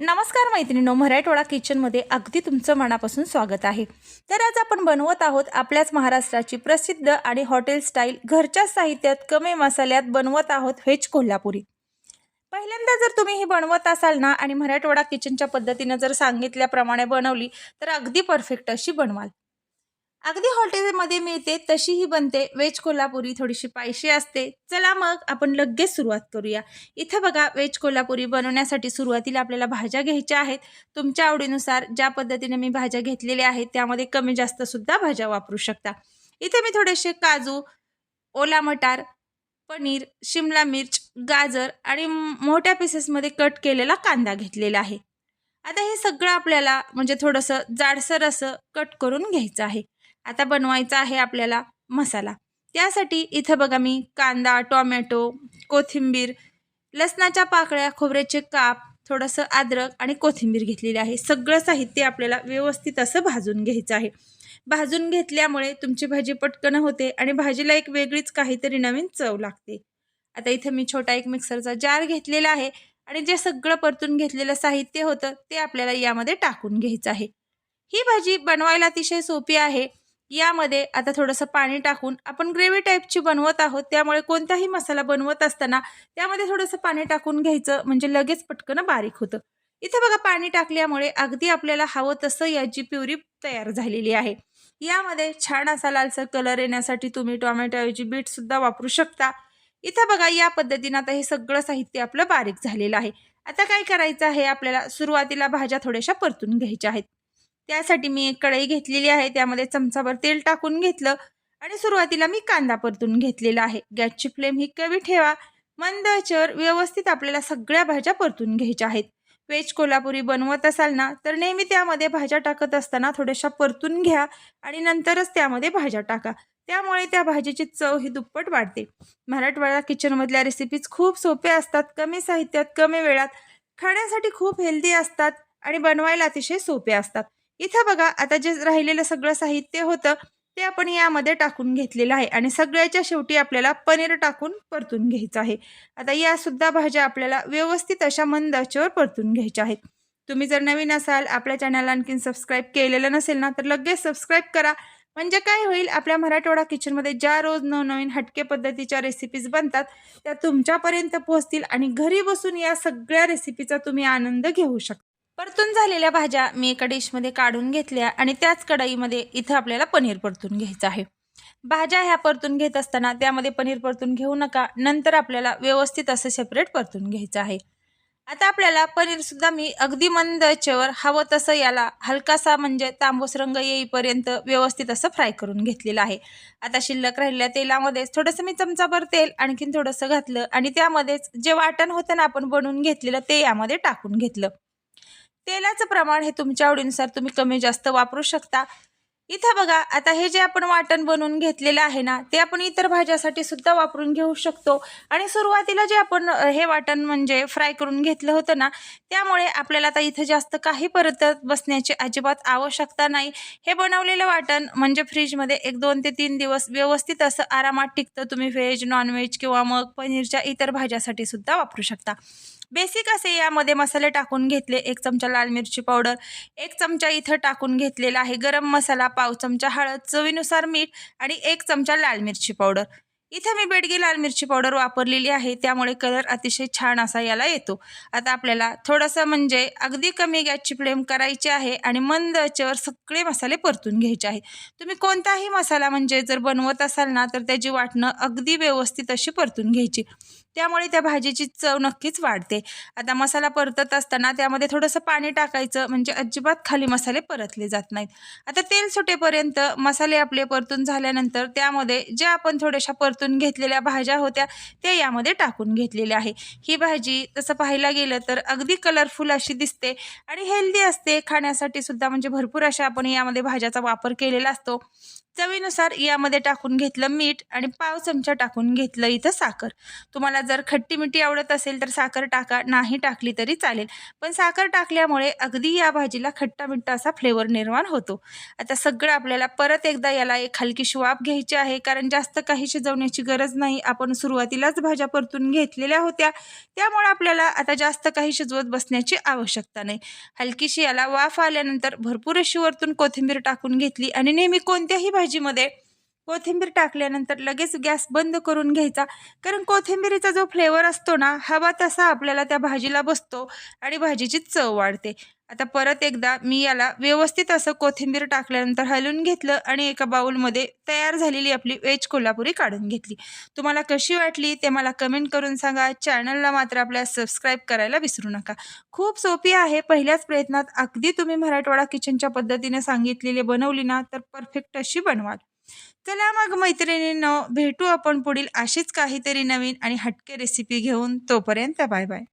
नमस्कार मैत्रिणींनो मराठवाडा किचनमध्ये अगदी तुमचं मनापासून स्वागत आहे. तर आज आपण बनवत आहोत आपल्याच महाराष्ट्राची प्रसिद्ध आणि हॉटेल स्टाईल घरच्या साहित्यात कमी मसाल्यात बनवत आहोत व्हेज कोल्हापुरी. पहिल्यांदा जर तुम्ही ही बनवत असाल ना आणि मराठवाडा किचनच्या पद्धतीनं जर सांगितल्याप्रमाणे बनवली तर अगदी परफेक्ट अशी बनवाल. अगदी हॉटेलमध्ये मिळते तशी ही बनते. वेज कोल्हापुरी थोडीशी पायशी असते. चला मग आपण लगेच सुरुवात करूया. इथं बघा वेज कोल्हापुरी बनवण्यासाठी सुरुवातीला आपल्याला भाज्या घ्यायच्या आहेत. तुमच्या आवडीनुसार ज्या पद्धतीने मी भाज्या घेतलेल्या आहेत त्यामध्ये कमी जास्त सुद्धा भाज्या वापरू शकता. इथे मी थोडेसे काजू ओला मटार पनीर शिमला मिर्च गाजर आणि मोठ्या पीसेसमध्ये कट केलेला कांदा घेतलेला आहे. आता हे सगळं आपल्याला म्हणजे थोडंसं जाडसर असं कट करून घ्यायचं आहे. आता बनवायचा आहे आपल्याला मसाला. त्यासाठी इथं बघा मी कांदा टोमॅटो कोथिंबीर लसणाच्या पाकळ्या खोबऱ्याचे काप थोडंसं अद्रक आणि कोथिंबीर घेतलेली आहे. सगळं साहित्य आपल्याला व्यवस्थित असं भाजून घ्यायचं आहे. भाजून घेतल्यामुळे तुमची भाजी पटकन होते आणि भाजीला एक वेगळीच काहीतरी नवीन चव लागते. आता इथं मी छोटा एक मिक्सरचा जार घेतलेला आहे आणि जे सगळं परतून घेतलेलं साहित्य होतं ते आपल्याला यामध्ये टाकून घ्यायचं आहे. ही भाजी बनवायला अतिशय सोपी आहे. यामध्ये आता थोडंसं पाणी टाकून आपण ग्रेव्ही टाईपची बनवत आहोत. त्यामुळे कोणताही मसाला बनवत असताना त्यामध्ये थोडंसं पाणी टाकून घ्यायचं म्हणजे लगेच पटकन बारीक होतं. इथं बघा पाणी टाकल्यामुळे अगदी आपल्याला हवं तसं याची प्युरी तयार झालेली आहे. यामध्ये छान असा लालसर कलर येण्यासाठी तुम्ही टोमॅटोऐवजी बीटसुद्धा वापरू शकता. इथं बघा या पद्धतीनं आता हे सगळं साहित्य आपलं बारीक झालेलं आहे. आता काय करायचं आहे? आपल्याला सुरुवातीला भाज्या थोड्याशा परतून घ्यायच्या आहेत. त्यासाठी मी एक कढई घेतलेली आहे. त्यामध्ये चमचाभर तेल टाकून घेतलं आणि सुरुवातीला मी कांदा परतून घेतलेला आहे. गॅसची फ्लेम ही कमी ठेवा. मंद आचेवर व्यवस्थित आपल्याला सगळ्या भाज्या परतून घ्यायच्या आहेत. वेज कोल्हापुरी बनवत असाल ना तर नेहमी त्यामध्ये भाज्या टाकत असताना थोड्याशा परतून घ्या आणि नंतरच त्यामध्ये भाज्या टाका. त्यामुळे त्या भाजीची चव ही दुप्पट वाढते. मराठवाडा किचनमधल्या रेसिपीज खूप सोप्या असतात कमी साहित्यात कमी वेळात. खाण्यासाठी खूप हेल्दी असतात आणि बनवायला अतिशय सोपे असतात. इथं बघा आता जे राहिलेलं सगळं साहित्य होतं ते आपण यामध्ये टाकून घेतलेलं आहे. आणि सगळ्याच्या शेवटी आपल्याला पनीर टाकून परतून घ्यायचं आहे. आता या सुद्धा भाज्या आपल्याला व्यवस्थित अशा मंद आचेवर परतून घ्यायच्या आहेत. तुम्ही जर नवीन असाल आपल्या चॅनलला आणखीन सबस्क्राईब केलेलं नसेल ना तर लगेच सबस्क्राईब करा. म्हणजे काय होईल आपल्या मराठवाडा किचनमध्ये ज्या रोज नवनवीन हटके पद्धतीच्या रेसिपीज बनतात त्या तुमच्यापर्यंत पोहोचतील आणि घरी बसून या सगळ्या रेसिपीचा तुम्ही आनंद घेऊ शकता. परतून झालेल्या भाज्या मी एका डिशमध्ये काढून घेतल्या आणि त्याच कढईमध्ये इथं आपल्याला पनीर परतून घ्यायचं आहे. भाज्या ह्या परतून घेत असताना त्यामध्ये पनीर परतून घेऊ नका नंतर आपल्याला व्यवस्थित असं सेपरेट परतून घ्यायचं आहे. आता आपल्याला पनीरसुद्धा मी अगदी मंद आचेवर हवं तसं याला हलकासा म्हणजे तांबूस रंग येईपर्यंत व्यवस्थित असं फ्राय करून घेतलेलं आहे. आता शिल्लक राहिलेल्या तेलामध्येच थोडंसं मी चमचाभर तेल आणखीन थोडंसं घातलं आणि त्यामध्येच जे वाटण होतं ना आपण बनवून घेतलेलं ते यामध्ये टाकून घेतलं. तेलाचं प्रमाण हे तुमच्या आवडीनुसार तुम्ही कमी जास्त वापरू शकता. इथं बघा आता हे जे आपण वाटण बनवून घेतलेलं आहे ना ते आपण इतर भाज्यासाठी सुद्धा वापरून घेऊ शकतो. आणि सुरुवातीला जे आपण हे वाटण म्हणजे फ्राय करून घेतलं होतं ना त्यामुळे आपल्याला आता इथं जास्त काही परत बसण्याची अजिबात आवश्यकता नाही. हे बनवलेलं वाटण म्हणजे फ्रीजमध्ये एक दोन ते तीन दिवस व्यवस्थित असं आरामात टिकतं. तुम्ही व्हेज नॉनव्हेज किंवा मग पनीरच्या इतर भाज्यासाठी सुद्धा वापरू शकता. बेसिक असे यामध्ये मसाले टाकून घेतले. एक चमचा लाल मिरची पावडर एक चमचा इथं टाकून घेतलेला आहे गरम मसाला पाव चमचा हळद चवीनुसार मीठ आणि एक चमचा लाल मिरची पावडर. इथं मी बेडगी लाल मिरची पावडर वापरलेली आहे. त्यामुळे कलर अतिशय छान असा याला येतो. आता आपल्याला थोडंसं म्हणजे अगदी कमी गॅसची फ्लेम करायची आहे आणि मंद आचेवर सगळे मसाले परतून घ्यायचे आहे. तुम्ही कोणताही मसाला म्हणजे जर बनवत असाल ना तर त्याची वाटणं अगदी व्यवस्थित अशी परतून घ्यायची. त्यामुळे त्या भाजीची चव नक्कीच वाढते. आता मसाला परतत असताना त्यामध्ये थोडंसं पाणी टाकायचं म्हणजे अजिबात खाली मसाले परतले जात नाहीत. आता तेल सुटेपर्यंत मसाले आपले परतून झाल्यानंतर त्यामध्ये ज्या आपण थोड्याशा परतून घेतलेल्या भाज्या होत्या त्या यामध्ये टाकून घेतलेल्या आहे. ही भाजी तसं पाहायला गेलं तर अगदी कलरफुल अशी दिसते आणि हेल्दी असते. खाण्यासाठी सुद्धा म्हणजे भरपूर अशा आपण यामध्ये भाज्याचा वापर केलेला असतो. चवीनुसार यामध्ये टाकून घेतलं मीठ आणि पाव चमचा टाकून घेतलं इथं साखर. तुम्हाला जर खट्टी मिठी आवडत असेल तर साखर टाका नाही टाकली तरी चालेल. पण साखर टाकल्यामुळे अगदी या भाजीला खट्टा मिठ्ठा असा फ्लेवर निर्माण होतो. आता सगळं आपल्याला परत एकदा याला एक हलकी वाफ घ्यायची आहे कारण जास्त काही शिजवण्याची गरज नाही. आपण सुरुवातीलाच भाज्या परतून घेतलेल्या होत्या. त्यामुळे आपल्याला आता जास्त काही शिजवत बसण्याची आवश्यकता नाही. हलकीशी याला वाफ आल्यानंतर भरपूर अशी वरतून कोथिंबीर टाकून घेतली आणि नेहमी कोणत्याही भाजीमध्ये कोथिंबीर टाकल्यानंतर लगेच गॅस बंद करून घ्यायचा. कारण कोथिंबीरीचा जो फ्लेवर असतो ना हवा तसा आपल्याला त्या भाजीला बसतो आणि भाजीची चव वाढते. आता परत एकदा मी याला व्यवस्थित असं कोथिंबीर टाकल्यानंतर हलवून घेतलं आणि एका बाऊलमध्ये तयार झालेली आपली वेज कोल्हापुरी काढून घेतली. तुम्हाला कशी वाटली ते मला कमेंट करून सांगा. चॅनलला मात्र आपल्या सबस्क्राईब करायला विसरू नका. खूप सोपी आहे. पहिल्याच प्रयत्नात अगदी तुम्ही मराठवाडा किचनच्या पद्धतीने सांगितलेली बनवली ना तर परफेक्ट अशी बनवाल. चला मग मैत्रिणींनो भेटू आपण पुढील अशीच काहीतरी नवीन आणि हटके रेसिपी घेऊन. तोपर्यंत बाय बाय.